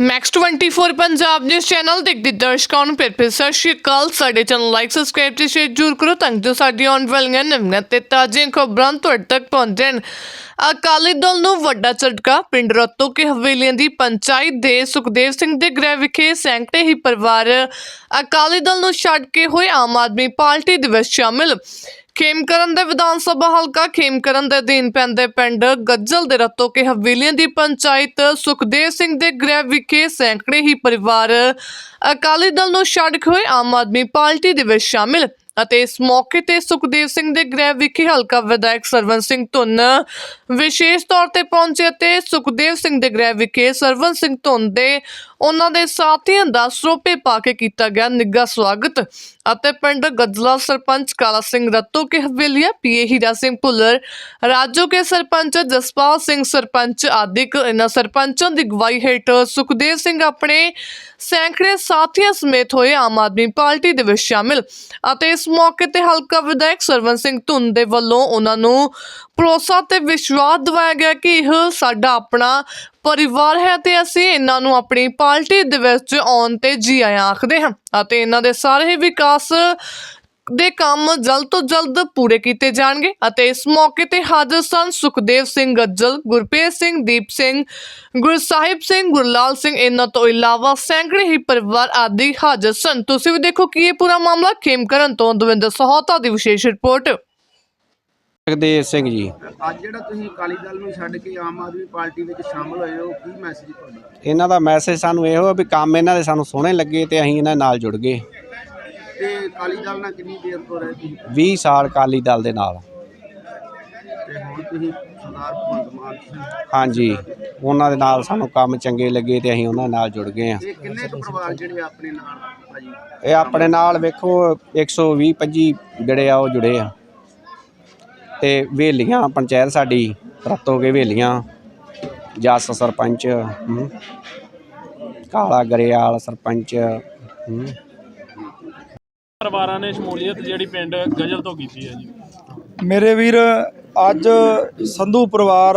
Max 24 Punjab news channel ਦੇਖਦੇ ਦਰਸ਼ਕਾਂ ਨੂੰ। ਫਿਰ ਫਿਰ ਸਤਿ ਸ਼੍ਰੀ ਅਕਾਲ। ਸਾਡੇ ਚੈਨਲ ਲਾਈਕ ਸਬਸਕ੍ਰਾਈਬ ਤੇ ਸ਼ੇਅਰ ਜ਼ਰੂਰ ਕਰੋ ਤਾਂ ਜੋ ਸਾਡੀ ਆਉਣ ਵਾਲੀਆਂ ਨਵੀਆਂ ਤੇ ਤਾਜ਼ੀਆਂ ਖਬਰਾਂ ਤੁਹਾਡੇ ਤੱਕ ਪਹੁੰਚਣ ਅਕਾਲੀ ਦਲ ਨੂੰ ਵੱਡਾ ਝਟਕਾ। ਪਿੰਡ ਰਤੋ ਕੇ ਹਵੇਲੀਆਂ ਦੀ ਪੰਚਾਇਤ ਦੇ ਸੁਖਦੇਵ ਸਿੰਘ ਦੇ ਗ੍ਰਹਿ ਵਿਖੇ ਸੈਂਕੜੇ ਹੀ ਪਰਿਵਾਰ ਅਕਾਲੀ ਦਲ ਨੂੰ ਛੱਡ ਕੇ ਹੋਏ ਆਮ ਆਦਮੀ ਪਾਰਟੀ ਦੇ ਵਿੱਚ ਸ਼ਾਮਿਲ। ਖੇਮਕਰਨ ਦੇ ਵਿਧਾਨ ਸਭਾ ਹਲਕਾ ਖੇਮਕਰਨ ਦੇ ਅਧੀਨ ਪੈਂਦੇ ਪਿੰਡ ਗੱਜਲ ਦੇ ਰਤੋ ਕੇ ਹਵੇਲੀਆਂ ਦੀ ਪੰਚਾਇਤ ਸੁਖਦੇਵ ਸਿੰਘ ਦੇ ਗ੍ਰਹਿ ਵਿਖੇ ਸੈਂਕੜੇ ਹੀ ਪਰਿਵਾਰ ਅਕਾਲੀ ਦਲ ਨੂੰ ਛੱਡ ਕੇ ਹੋਏ ਆਮ ਆਦਮੀ ਪਾਰਟੀ ਦੇ ਵਿੱਚ ਸ਼ਾਮਿਲ ਅਤੇ ਇਸ ਮੌਕੇ ਤੇ ਸੁਖਦੇਵ ਸਿੰਘ ਦੇ ਗ੍ਰਹਿ ਵਿਖੇ ਹਲਕਾ ਵਿਧਾਇਕ ਸਰਵਨ ਸਿੰਘ ਧੁੰਨ ਵਿਸ਼ੇਸ਼ ਤੌਰ ਤੇ ਪਹੁੰਚੇ ਅਤੇ ਸੁਖਦੇਵ ਸਿੰਘ ਦੇ ਗ੍ਰਹਿ ਵਿਖੇ ਸਰਵਨ ਸਿੰਘ ਧੁੰਨ ਦੇ ਉਹਨਾਂ ਦੇ ਸਾਥੀਆਂ ਦਾ ਸਰੋਪੇ ਪਾ ਕੇ ਕੀਤਾ ਗਿਆ ਨਿੱਘਾ ਸਵਾਗਤ ਅਤੇ ਪਿੰਡ ਗਜਲਾ ਸਰਪੰਚ ਕਾਲਾ ਸਿੰਘ ਰੱਤੋ ਕੇ ਹਵੇਲੀਆ ਪੀਏ ਹੀਰਾ ਸਿੰਘ ਭੁੱਲਰ, ਰਾਜੋ ਕੇ ਸਰਪੰਚ ਜਸਪਾਲ ਸਿੰਘ ਸਰਪੰਚ ਆਦਿਕ ਇਹਨਾਂ ਸਰਪੰਚਾਂ ਦੀ ਗਵਾਹੀ ਹੇਠ ਸੁਖਦੇਵ ਸਿੰਘ ਆਪਣੇ ਸੈਂਕੜੇ ਸਾਥੀਆਂ ਸਮੇਤ ਹੋਏ ਆਮ ਆਦਮੀ ਪਾਰਟੀ ਦੇ ਵਿੱਚ ਸ਼ਾਮਿਲ ਅਤੇ ਇਸ ਮੌਕੇ ਤੇ ਹਲਕਾ ਵਿਧਾਇਕ ਸਰਵਨ ਸਿੰਘ ਧੁੰਦ ਦੇ ਵੱਲੋਂ ਉਹਨਾਂ ਨੂੰ ਭਰੋਸਾ ਤੇ ਵਿਸ਼ਵਾਸ ਦਿਵਾਇਆ ਗਿਆ ਕਿ ਇਹ ਸਾਡਾ ਆਪਣਾ ਪਰਿਵਾਰ ਹੈ ਤੇ ਅਸੀਂ ਇਹਨਾਂ ਨੂੰ ਆਪਣੀ ਪਾਰਟੀ ਦੇ ਵਿੱਚ ਆਉਣ ਤੇ ਜੀ ਆਇਆਂ ਆਖਦੇ ਹਾਂ। ਅਤੇ ਇਹਨਾਂ ਦੇ ਸਾਰੇ ਵਿਕਾਸ ਦੇ ਕੰਮ ਜਲਦ ਤੋਂ ਜਲਦ ਪੂਰੇ ਕੀਤੇ ਜਾਣਗੇ ਅਤੇ ਇਸ ਮੌਕੇ ਤੇ ਹਾਜ਼ਰ ਸਨ ਸੁਖਦੇਵ ਸਿੰਘ ਗੱਜਲ, ਗੁਰਪ੍ਰੀਤ ਸਿੰਘ, ਦੀਪ ਸਿੰਘ, ਗੁਰਸਾਹਿਬ ਸਿੰਘ, ਗੁਰਲਾਲ ਸਿੰਘ। ਇਹਨਾਂ ਤੋਂ ਇਲਾਵਾ ਸੈਂਕੜੇ ਹੀ ਪਰਿਵਾਰ ਆਦਿ ਹਾਜ਼ਰ ਸਨ। ਤੁਸੀਂ ਵੀ ਦੇਖੋ ਕਿ ਇਹ ਪੂਰਾ ਮਾਮਲਾ ਖੇਮਕਰਨ ਤੋਂ ਦਵਿੰਦਰ ਸਹੋਤਾ ਦੀ ਵਿਸ਼ੇਸ਼ ਰਿਪੋਰਟ। ਜਗਦੇਵ ਸਿੰਘ ਜੀ। ਅੱਜ ਜਿਹੜਾ ਤੁਸੀਂ ਅਕਾਲੀ ਦਲ ਨੂੰ ਛੱਡ ਕੇ ਆਮ ਆਦਮੀ ਪਾਰਟੀ ਵਿੱਚ ਸ਼ਾਮਲ ਹੋਏ ਹੋ ਕੀ ਮੈਸੇਜ ਤੁਹਾਡਾ? ਇਹਨਾਂ ਦਾ ਮੈਸੇਜ ਸਾਨੂੰ ਇਹੋ ਆ ਵੀ ਕੰਮ ਇਹਨਾਂ ਦੇ ਸਾਨੂੰ ਸੋਹਣੇ ਲੱਗੇ ਤੇ ਅਸੀਂ ਇਹਨਾਂ ਨਾਲ ਜੁੜ ਗਏ। ਤੇ ਅਕਾਲੀ ਦਲ ਨਾਲ ਕਿੰਨੀ ਦੇਰ ਤੋਂ ਰਹੇ ਤੁਸੀਂ? 20 ਸਾਲ ਅਕਾਲੀ ਦਲ ਦੇ ਨਾਲ। ਤੇ ਹੁਣ ਤੁਸੀਂ ਸਰਦਾਰ ਭਗਵੰਤ ਮਾਨ ਜੀ ਹਾਂਜੀ ਉਹਨਾਂ ਦੇ ਨਾਲ ਸਾਨੂੰ ਕੰਮ ਚੰਗੇ ਲੱਗੇ ਤੇ ਅਸੀਂ ਉਹਨਾਂ ਨਾਲ ਜੁੜ ਗਏ ਆ ਇਹ ਕਿੰਨੇ ਕੁ ਪਰਿਵਾਰ ਜਿਹੜੇ ਆਪਣੇ ਨਾਲ ਭਾਜੀ ਇਹ ਆਪਣੇ ਨਾਲ ਵੇਖੋ 120 25 ਜਿਹੜੇ ਆ ਉਹ ਜੁੜੇ ਆ। ਤੇ ਵੇਲੀਆਂ ਪੰਚਾਇਤ ਸਾਡੀ ਰਤੋ ਕੇ ਵੇਲੀਆਂ ਜਸ ਸਰਪੰਚ ਹੂੰ, ਕਾਲਾ ਗਰੇਵਾਲ ਸਰਪੰਚ ਹੂੰ। ਪਰਿਵਾਰਾਂ ਨੇ ਸ਼ਮੂਲੀਅਤ ਜਿਹੜੀ ਪਿੰਡ ਗਜਲ ਤੋਂ ਕੀਤੀ ਹੈ ਜੀ ਮੇਰੇ ਵੀਰ ਅੱਜ ਸੰਧੂ ਪਰਿਵਾਰ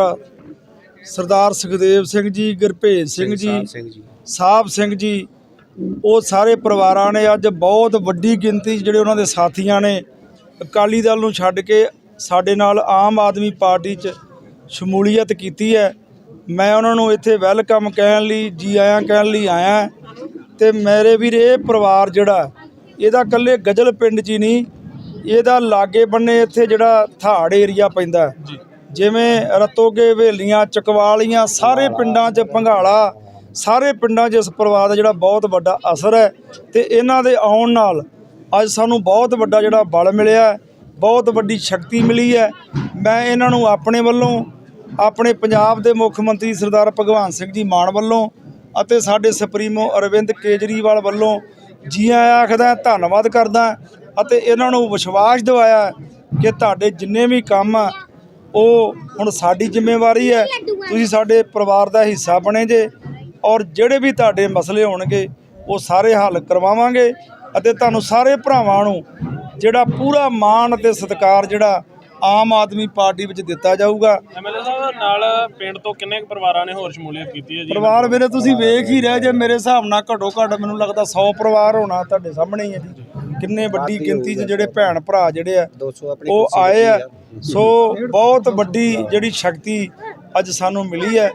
ਸਰਦਾਰ ਸੁਖਦੇਵ ਸਿੰਘ ਜੀ ਗੁਰਭੇਜ ਸਿੰਘ ਜੀ ਸਾਹਿਬ ਸਿੰਘ ਜੀ ਉਹ ਸਾਰੇ ਪਰਿਵਾਰਾਂ ਨੇ ਅੱਜ ਬਹੁਤ ਵੱਡੀ ਗਿਣਤੀ ਜਿਹੜੇ ਉਹਨਾਂ ਦੇ ਸਾਥੀਆਂ ਨੇ ਅਕਾਲੀ ਦਲ ਨੂੰ ਛੱਡ ਕੇ ਸਾਡੇ ਨਾਲ ਆਮ ਆਦਮੀ ਪਾਰਟੀ 'ਚ ਸ਼ਮੂਲੀਅਤ ਕੀਤੀ ਹੈ। ਮੈਂ ਉਹਨਾਂ ਨੂੰ ਇੱਥੇ ਵੈਲਕਮ ਕਹਿਣ ਲਈ ਜੀ ਆਇਆਂ ਕਹਿਣ ਲਈ ਆਇਆ। ਤੇ ਮੇਰੇ ਵੀਰ ਇਹ ਪਰਿਵਾਰ ਜਿਹੜਾ ਇਹਦਾ ਇਕੱਲੇ ਗਜਲ ਪਿੰਡ 'ਚ ਹੀ ਨਹੀਂ ਇਹਦਾ ਲਾਗੇ ਬੰਨੇ ਇੱਥੇ ਜਿਹੜਾ ਥਾੜ ਏਰੀਆ ਪੈਂਦਾ। ਜਿਵੇਂ ਰਤੋਗੇ ਹਵੇਲੀਆਂ ਚਕਵਾਲੀਆਂ ਸਾਰੇ ਪਿੰਡਾਂ 'ਚ ਭੰਗਾਲਾ ਸਾਰੇ ਪਿੰਡਾਂ 'ਚ ਇਸ ਪਰਿਵਾਰ ਦਾ ਜਿਹੜਾ ਬਹੁਤ ਵੱਡਾ ਅਸਰ ਹੈ। ਤੇ ਇਹਨਾਂ ਦੇ ਆਉਣ ਨਾਲ ਅੱਜ ਸਾਨੂੰ ਬਹੁਤ ਵੱਡਾ ਜਿਹੜਾ ਬਲ ਮਿਲਿਆ। ਬਹੁਤ ਵੱਡੀ ਸ਼ਕਤੀ ਮਿਲੀ ਹੈ। ਮੈਂ ਇਹਨਾਂ ਨੂੰ ਆਪਣੇ ਵੱਲੋਂ, ਆਪਣੇ ਪੰਜਾਬ ਦੇ ਮੁੱਖ ਮੰਤਰੀ ਸਰਦਾਰ ਭਗਵੰਤ ਸਿੰਘ ਜੀ ਮਾਨ ਵੱਲੋਂ ਅਤੇ ਸਾਡੇ ਸੁਪਰੀਮੋ ਅਰਵਿੰਦ ਕੇਜਰੀਵਾਲ ਵੱਲੋਂ ਜੀ ਆਇਆਂ ਆਖਦਾ ਧੰਨਵਾਦ ਕਰਦਾ ਅਤੇ ਇਹਨਾਂ ਨੂੰ ਵਿਸ਼ਵਾਸ ਦਿਵਾਇਆ ਕਿ ਤੁਹਾਡੇ ਜਿੰਨੇ ਵੀ ਕੰਮ ਆ, ਉਹ ਹੁਣ ਸਾਡੀ ਜ਼ਿੰਮੇਵਾਰੀ ਹੈ। ਤੁਸੀਂ ਸਾਡੇ ਪਰਿਵਾਰ ਦਾ ਹਿੱਸਾ ਬਣੇ ਜੇ ਔਰ ਜਿਹੜੇ ਵੀ ਤੁਹਾਡੇ ਮਸਲੇ ਹੋਣਗੇ, ਉਹ ਸਾਰੇ ਹੱਲ ਕਰਵਾਵਾਂਗੇ ਅਤੇ ਤੁਹਾਨੂੰ ਸਾਰੇ ਭਰਾਵਾਂ ਨੂੰ ਜਿਹੜਾ ਪੂਰਾ ਮਾਣ ਅਤੇ ਸਤਿਕਾਰ ਜਿਹੜਾ ਆਮ ਆਦਮੀ ਪਾਰਟੀ ਵਿੱਚ ਦਿੱਤਾ ਜਾਊਗਾ। ਐਮਐਲਏ ਸਾਹਿਬ ਨਾਲ ਪਿੰਡ ਤੋਂ ਕਿੰਨੇ ਕੁ ਪਰਿਵਾਰਾਂ ਨੇ ਹੋਰ ਸ਼ਮੂਲੀਅਤ ਕੀਤੀ ਹੈ ਜੀ? ਪਰਿਵਾਰ ਮੇਰੇ ਤੁਸੀਂ ਵੇਖ ਹੀ ਰਹੇ ਜੇ ਮੇਰੇ ਹਿਸਾਬ ਨਾਲ ਘੱਟੋ ਘੱਟ ਮੈਨੂੰ ਲੱਗਦਾ 100 ਪਰਿਵਾਰ ਹੋਣਾ ਤੁਹਾਡੇ ਸਾਹਮਣੇ ਹੀ ਹੈ ਜੀ। ਕਿੰਨੇ ਵੱਡੀ ਗਿਣਤੀ 'ਚ ਜਿਹੜੇ ਭੈਣ ਭਰਾ ਜਿਹੜੇ ਆ 200 ਆਪਣੀ ਉਹ ਆਏ ਆ। ਸੋ ਬਹੁਤ ਵੱਡੀ ਜਿਹੜੀ ਸ਼ਕਤੀ ਅੱਜ ਸਾਨੂੰ ਮਿਲੀ ਹੈ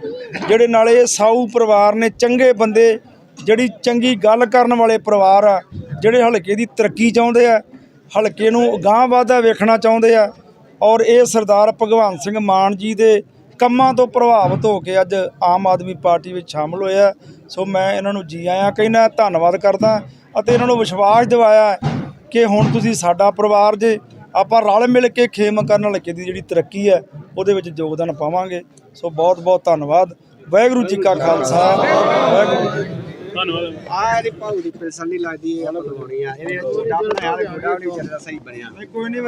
ਜਿਹੜੇ ਨਾਲੇ ਇਹ ਸਾਊ ਪਰਿਵਾਰ ਨੇ ਚੰਗੇ ਬੰਦੇ ਜਿਹੜੀ ਚੰਗੀ ਗੱਲ ਕਰਨ ਵਾਲੇ ਪਰਿਵਾਰ ਆ ਜਿਹੜੇ ਹਲਕੇ ਦੀ ਤਰੱਕੀ ਚਾਹੁੰਦੇ ਆ ਹਲਕੇ ਨੂੰ ਅਗਾਂਹ ਵਾਧਾ ਵੇਖਣਾ ਚਾਹੁੰਦੇ ਆ ਔਰ ਇਹ ਸਰਦਾਰ ਭਗਵੰਤ ਸਿੰਘ ਮਾਨ ਜੀ ਦੇ ਕੰਮਾਂ ਤੋਂ ਪ੍ਰਭਾਵਿਤ ਹੋ ਕੇ ਅੱਜ ਆਮ ਆਦਮੀ ਪਾਰਟੀ ਵਿੱਚ ਸ਼ਾਮਲ ਹੋਇਆ ਸੋ ਮੈਂ ਇਹਨਾਂ ਨੂੰ ਜੀ ਆਇਆਂ ਕਹਿੰਦਾ, ਧੰਨਵਾਦ ਕਰਦਾ ਅਤੇ ਇਹਨਾਂ ਨੂੰ ਵਿਸ਼ਵਾਸ ਦਿਵਾਇਆ ਕਿ ਹੁਣ ਤੁਸੀਂ ਸਾਡਾ ਪਰਿਵਾਰ ਜੇ ਆਪਾਂ ਰਲ ਮਿਲ ਕੇ ਖੇਮ ਕਰਨ ਹਲਕੇ ਦੀ ਜਿਹੜੀ ਤਰੱਕੀ ਹੈ, ਉਹਦੇ ਵਿੱਚ ਯੋਗਦਾਨ ਪਾਵਾਂਗੇ। ਸੋ ਬਹੁਤ ਬਹੁਤ ਧੰਨਵਾਦ। ਵਾਹਿਗੁਰੂ ਜੀ ਕਾ ਖਾਲਸਾ। ਵਾਹਿਗੁਰੂ ਜੀ ਧੰਨਵਾਦ ਆ ਇਹਦੀ ਭਾਊ ਦੀ ਪੈਸਾ ਨਹੀਂ ਲੱਗਦੀ, ਇਹ ਲਗਾਉਣੀ ਆ। ਇਹਨੇ ਛੋਟਾ ਬਣਾਇਆ ਤੇ ਛੋਟਾ ਵੀ ਨਹੀਂ ਚੱਲਦਾ ਸਹੀ ਬਣਿਆ। ਕੋਈ ਨਹੀਂ